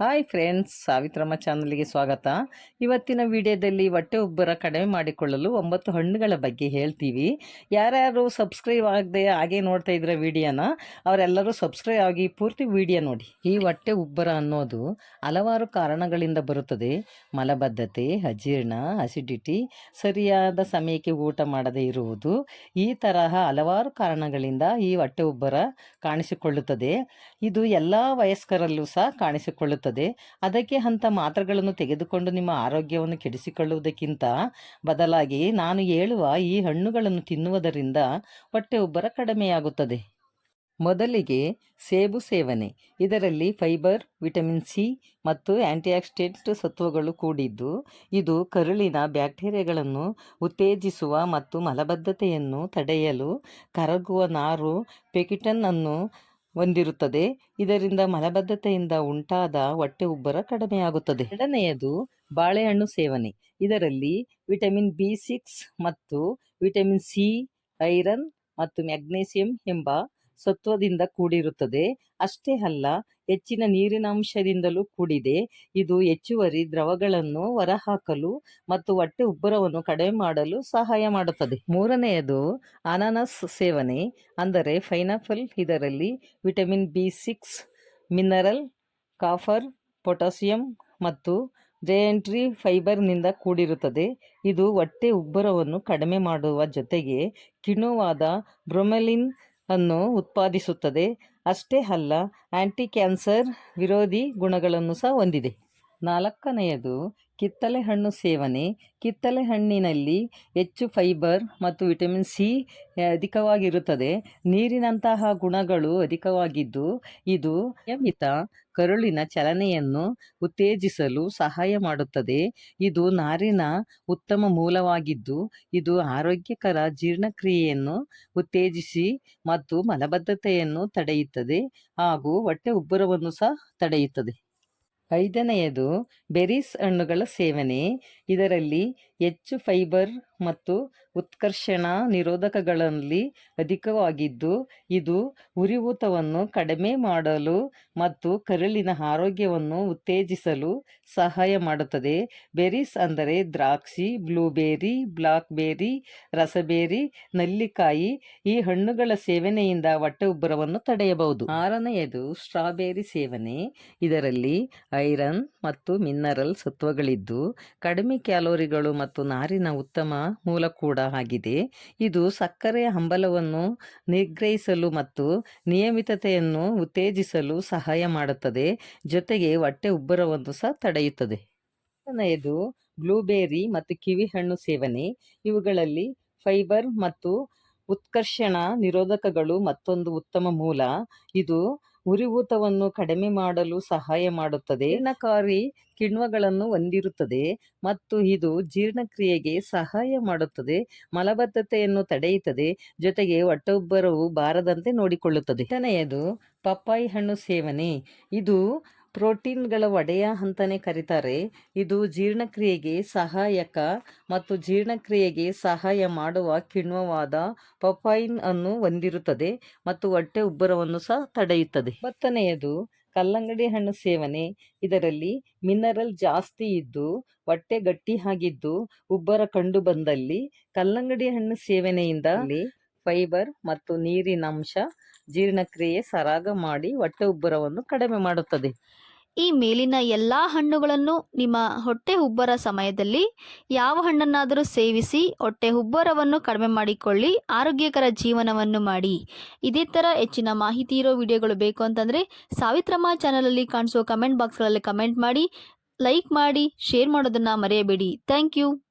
Hi friends Savitramma ಚಾನಲ್ಗೆ ಸ್ವಾಗತ. ಇವತ್ತಿನ ವಿಡಿಯೋದಲ್ಲಿ ಹೊಟ್ಟೆ ಉಬ್ಬರ ಕಡಿಮೆ ಮಾಡಿಕೊಳ್ಳಲು ಒಂಬತ್ತು ಹಣ್ಣುಗಳ ಬಗ್ಗೆ ಹೇಳ್ತೀವಿ. ಯಾರ್ಯಾರು ಸಬ್ಸ್ಕ್ರೈಬ್ ಆಗದೆ ಹಾಗೆ ನೋಡ್ತಾ ಇದ್ರೆ ವಿಡಿಯೋನ, ಅವರೆಲ್ಲರೂ ಸಬ್ಸ್ಕ್ರೈಬ್ ಆಗಿ ಪೂರ್ತಿ ವಿಡಿಯೋ ನೋಡಿ. ಈ ಹೊಟ್ಟೆ ಉಬ್ಬರ ಅನ್ನೋದು ಹಲವಾರು ಕಾರಣಗಳಿಂದ ಬರುತ್ತದೆ. ಮಲಬದ್ಧತೆ, ಅಜೀರ್ಣ ಅಸಿಡಿಟಿ ಸರಿಯಾದ ಸಮಯಕ್ಕೆ ಊಟ ಮಾಡದೇ ಇರುವುದು ಈ ತರಹ ಹಲವಾರು ಕಾರಣಗಳಿಂದ ಈ ಹೊಟ್ಟೆ ಉಬ್ಬರ ಕಾಣಿಸಿಕೊಳ್ಳುತ್ತದೆ. ಇದು ಎಲ್ಲ ವಯಸ್ಕರಲ್ಲೂ ಸಹ ಕಾಣಿಸಿಕೊಳ್ಳುತ್ತದೆ. ಅದಕ್ಕೆ ಅಂತ ಮಾತ್ರೆಗಳನ್ನು ತೆಗೆದುಕೊಂಡು ನಿಮ್ಮ ಆರೋಗ್ಯವನ್ನು ಕೆಡಿಸಿಕೊಳ್ಳುವುದಕ್ಕಿಂತ ಬದಲಾಗಿ ನಾನು ಹೇಳುವ ಈ ಹಣ್ಣುಗಳನ್ನು ತಿನ್ನುವುದರಿಂದ ಹೊಟ್ಟೆ ಉಬ್ಬರ ಕಡಿಮೆಯಾಗುತ್ತದೆ. ಮೊದಲಿಗೆ ಸೇಬು ಸೇವನೆ. ಇದರಲ್ಲಿ ಫೈಬರ್, ವಿಟಮಿನ್ ಸಿ ಮತ್ತು ಆಂಟಿಆಕ್ಸಿಡೆಂಟ್ ಸತ್ವಗಳು ಕೂಡಿದ್ದು, ಇದು ಕರುಳಿನ ಬ್ಯಾಕ್ಟೀರಿಯಾಗಳನ್ನು ಉತ್ತೇಜಿಸುವ ಮತ್ತು ಮಲಬದ್ಧತೆಯನ್ನು ತಡೆಯಲು ಕರಗುವ ನಾರು ಪೆಕಿಟನ್ ಅನ್ನು ಹೊಂದಿರುತ್ತದೆ. ಇದರಿಂದ ಮಲಬದ್ಧತೆಯಿಂದ ಉಂಟಾದ ಹೊಟ್ಟೆ ಉಬ್ಬರ ಕಡಿಮೆಯಾಗುತ್ತದೆ. ಎರಡನೆಯದು ಬಾಳೆಹಣ್ಣು ಸೇವನೆ. ಇದರಲ್ಲಿ ವಿಟಮಿನ್ ಬಿ ಸಿಕ್ಸ್ ಮತ್ತು ವಿಟಮಿನ್ ಸಿ, ಐರನ್ ಮತ್ತು ಮ್ಯಾಗ್ನೀಸಿಯಂ ಎಂಬ ಸತ್ವದಿಂದ ಕೂಡಿರುತ್ತದೆ. ಅಷ್ಟೇ ಅಲ್ಲ, ಹೆಚ್ಚಿನ ನೀರಿನಾಂಶದಿಂದಲೂ ಕೂಡಿದೆ. ಇದು ಹೆಚ್ಚುವರಿ ದ್ರವಗಳನ್ನು ಹೊರಹಾಕಲು ಮತ್ತು ಹೊಟ್ಟೆ ಉಬ್ಬರವನ್ನು ಕಡಿಮೆ ಮಾಡಲು ಸಹಾಯ ಮಾಡುತ್ತದೆ. ಮೂರನೆಯದು, ಅನಾನಸ್ ಸೇವನೆ, ಅಂದರೆ ಪೈನಾಪಲ್ ಇದರಲ್ಲಿ vitamin B six, mineral, copper, potassium ಮತ್ತು ಜಯಂಟ್ರಿ ಫೈಬರ್ನಿಂದ ಕೂಡಿರುತ್ತದೆ. ಇದು ಹೊಟ್ಟೆ ಉಬ್ಬರವನ್ನು ಕಡಿಮೆ ಮಾಡುವ ಜೊತೆಗೆ ಕಿಣುವಾದ ಬ್ರೊಮೆಲಿನ್ ಅನ್ನು ಉತ್ಪಾದಿಸುತ್ತದೆ. ಅಷ್ಟೇ ಅಲ್ಲ ಆ್ಯಂಟಿ ಕ್ಯಾನ್ಸರ್ ವಿರೋಧಿ ಗುಣಗಳನ್ನು ಸಹ ಹೊಂದಿದೆ. ನಾಲ್ಕನೆಯದು ಕಿತ್ತಳೆ ಹಣ್ಣು ಸೇವನೆ. ಕಿತ್ತಳೆ ಹಣ್ಣಿನಲ್ಲಿ ಹೆಚ್ಚು ಫೈಬರ್ ಮತ್ತು ವಿಟಮಿನ್ ಸಿ ಅಧಿಕವಾಗಿರುತ್ತದೆ. ನೀರಿನಂತಹ ಗುಣಗಳು ಅಧಿಕವಾಗಿದ್ದು, ಇದು ನಿಯಮಿತ ಕರುಳಿನ ಚಲನೆಯನ್ನು ಉತ್ತೇಜಿಸಲು ಸಹಾಯ ಮಾಡುತ್ತದೆ. ಇದು ನಾರಿನ ಉತ್ತಮ ಮೂಲವಾಗಿದ್ದು, ಇದು ಆರೋಗ್ಯಕರ ಜೀರ್ಣಕ್ರಿಯೆಯನ್ನು ಉತ್ತೇಜಿಸಿ ಮತ್ತು ಮಲಬದ್ಧತೆಯನ್ನು ತಡೆಯುತ್ತದೆ ಹಾಗೂ ಹೊಟ್ಟೆ ಉಬ್ಬರವನ್ನು ಸಹ ತಡೆಯುತ್ತದೆ. ಐದನೆಯದು ಬೆರೀಸ್ ಹಣ್ಣುಗಳ ಸೇವನೆ. ಇದರಲ್ಲಿ ಹೆಚ್ಚು ಫೈಬರ್ ಮತ್ತು ಉತ್ಕರ್ಷಣ ನಿರೋಧಕಗಳಲ್ಲಿ ಅಧಿಕವಾಗಿದ್ದು, ಇದು ಉರಿಯೂತವನ್ನು ಕಡಿಮೆ ಮಾಡಲು ಮತ್ತು ಕರುಳಿನ ಆರೋಗ್ಯವನ್ನು ಉತ್ತೇಜಿಸಲು ಸಹಾಯ ಮಾಡುತ್ತದೆ. ಬೆರೀಸ್ ಅಂದರೆ ದ್ರಾಕ್ಷಿ, ಬ್ಲೂಬೆರಿ, ಬ್ಲಾಕ್ಬೆರಿ, ರಸಬೇರಿ, ನಲ್ಲಿಕಾಯಿ ಈ ಹಣ್ಣುಗಳ ಸೇವನೆಯಿಂದ ಹೊಟ್ಟೆ ಉಬ್ಬರವನ್ನು ತಡೆಯಬಹುದು. ಆರನೆಯದು, ಸ್ಟ್ರಾಬೆರಿ ಸೇವನೆ. ಇದರಲ್ಲಿ ಐರನ್ ಮತ್ತು ಮಿನರಲ್ ಸತ್ವಗಳಿದ್ದು, ಕಡಿಮೆ ಕ್ಯಾಲೋರಿಗಳು ಮತ್ತು ನಾರಿನ ಉತ್ತಮ ಮೂಲ ಕೂಡ ಆಗಿದೆ. ಇದು ಸಕ್ಕರೆಯ ಹಂಬಲವನ್ನು ನಿಗ್ರಹಿಸಲು ಮತ್ತು ನಿಯಮಿತತೆಯನ್ನು ಉತ್ತೇಜಿಸಲು ಸಹಾಯ ಮಾಡುತ್ತದೆ. ಜೊತೆಗೆ ಹೊಟ್ಟೆ ಉಬ್ಬರವನ್ನು ಸಹ ತಡೆಯುತ್ತದೆ. ಎರಡನೆಯದು, ಬ್ಲೂಬೆರಿ ಮತ್ತು ಕಿವಿ ಹಣ್ಣು ಸೇವನೆ. ಇವುಗಳಲ್ಲಿ ಫೈಬರ್ ಮತ್ತು ಉತ್ಕರ್ಷಣ ನಿರೋಧಕಗಳು ಮತ್ತೊಂದು ಉತ್ತಮ ಮೂಲ. ಇದು ಉರಿಯೂತವನ್ನು ಕಡಿಮೆ ಮಾಡಲು ಸಹಾಯ ಮಾಡುತ್ತದೆ. ಜೀರ್ಣಕಾರಿ ಕಿಣ್ವಗಳನ್ನು ಹೊಂದಿರುತ್ತದೆ ಮತ್ತು ಇದು ಜೀರ್ಣಕ್ರಿಯೆಗೆ ಸಹಾಯ ಮಾಡುತ್ತದೆ. ಮಲಬದ್ಧತೆಯನ್ನು ತಡೆಯುತ್ತದೆ. ಜೊತೆಗೆ ಒಟ್ಟೊಬ್ಬರವು ಬಾರದಂತೆ ನೋಡಿಕೊಳ್ಳುತ್ತದೆ. ಎರಡನೆಯದು ಪಪ್ಪಾಯಿ ಹಣ್ಣು ಸೇವನೆ. ಇದು ಪ್ರೋಟೀನ್ಗಳ ಒಡೆಯ ಅಂತಲೇ ಕರೀತಾರೆ. ಇದು ಜೀರ್ಣಕ್ರಿಯೆಗೆ ಸಹಾಯಕ ಮತ್ತು ಜೀರ್ಣಕ್ರಿಯೆಗೆ ಸಹಾಯ ಮಾಡುವ ಕಿಣ್ವವಾದ ಪಪೈನ್ ಅನ್ನು ಹೊಂದಿರುತ್ತದೆ ಮತ್ತು ಹೊಟ್ಟೆ ಉಬ್ಬರವನ್ನು ಸಹ ತಡೆಯುತ್ತದೆ. ಹತ್ತನೆಯದು ಕಲ್ಲಂಗಡಿ ಹಣ್ಣು ಸೇವನೆ. ಇದರಲ್ಲಿ ಮಿನರಲ್ ಜಾಸ್ತಿ ಇದ್ದು ಹೊಟ್ಟೆ ಗಟ್ಟಿಯಾಗಿದ್ದು ಉಬ್ಬರ ಕಂಡು ಬಂದಲ್ಲಿ ಕಲ್ಲಂಗಡಿ ಹಣ್ಣು ಸೇವನೆಯಿಂದ ಫೈಬರ್ ಮತ್ತು ನೀರಿನಂಶ ಜೀರ್ಣಕ್ರಿಯೆ ಸರಾಗ ಮಾಡಿ ಹೊಟ್ಟೆ ಉಬ್ಬರವನ್ನು ಕಡಿಮೆ ಮಾಡುತ್ತದೆ. ಈ ಮೇಲಿನ ಎಲ್ಲ ಹಣ್ಣುಗಳನ್ನು ನಿಮ್ಮ ಹೊಟ್ಟೆ ಉಬ್ಬರ ಸಮಯದಲ್ಲಿ ಯಾವ ಹಣ್ಣನ್ನಾದರೂ ಸೇವಿಸಿ ಹೊಟ್ಟೆ ಉಬ್ಬರವನ್ನು ಕಡಿಮೆ ಮಾಡಿಕೊಳ್ಳಿ, ಆರೋಗ್ಯಕರ ಜೀವನವನ್ನು ಮಾಡಿ. ಇದೇ ಥರ ಹೆಚ್ಚಿನ ಮಾಹಿತಿ ಇರೋ ವಿಡಿಯೋಗಳು ಬೇಕು ಅಂತಂದರೆ ಸಾವಿತ್ರಮ್ಮ ಚಾನಲಲ್ಲಿ ಕಾಣಿಸುವ ಕಮೆಂಟ್ ಬಾಕ್ಸ್ಗಳಲ್ಲಿ ಕಮೆಂಟ್ ಮಾಡಿ, ಲೈಕ್ ಮಾಡಿ, ಶೇರ್ ಮಾಡೋದನ್ನು ಮರೆಯಬೇಡಿ. Thank you.